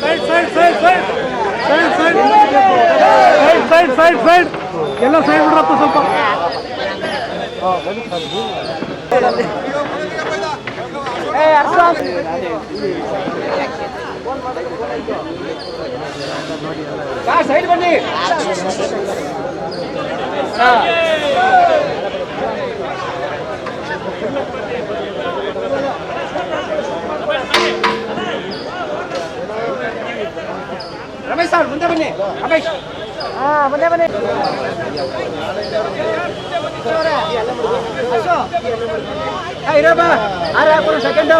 Side side side side. Side side side side side ಎಲ್ಲ side ಬಿಡ್ರಪ್ಪ ಸ್ವಲ್ಪ. Side ಬನ್ನಿ. ರಮೇಶ್ ಸರ್ ಮುಂದೆ ಬನ್ನಿ ರಮೇಶ್ ಹಾ ಮುಂದೆ ಬನ್ನಿ ಇರಪ್ಪ ಆರ second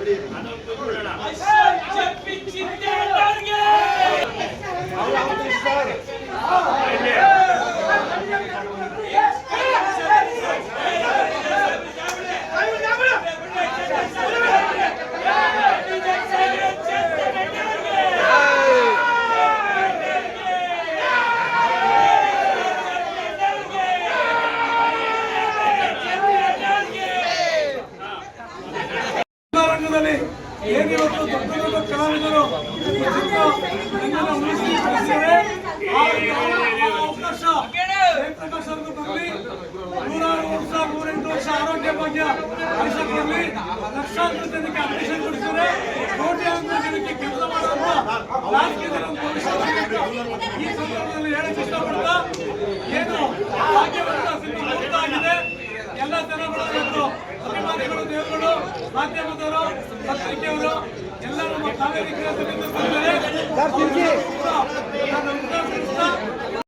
I'm not good enough. I'm ಏನಿವತ್ತು ದೊಡ್ಡ ದೊಡ್ಡ ಕಲಾವಿದರು ಅವಕಾಶ ನೂರಾರು ವರ್ಷ ನೂರೆಂಟು ವರ್ಷ ಆರೋಗ್ಯ ಭಾಗ್ಯ ಬರಲಿ. ಲಕ್ಷಾಂತರ ಜನಕ್ಕೆ ಅಡ್ಮಿಷನ್ ಕೊಡಿಸಿದರೆ, ಕೋಟ್ಯಾಂತರ ಜನಕ್ಕೆ ಕೆಲಸ ಮಾಡುವಂತ ಈ ಸಂದರ್ಭದಲ್ಲಿ ಹೇಳಕ್ ಇಷ್ಟಪಡ್ತಾ, ಏನು ಮುಕ್ತ ಆಗಿದೆ ಎಲ್ಲ ಜನಗಳು ಅಭಿಮಾನಿಗಳು ದೇವರು ಮಾಧ್ಯಮದವರು ಎಲ್ಲರೂ ನಮ್ಮ ಕಾವೇರಿ ಕ್ರಿಯಾ ಸಮಿತಿ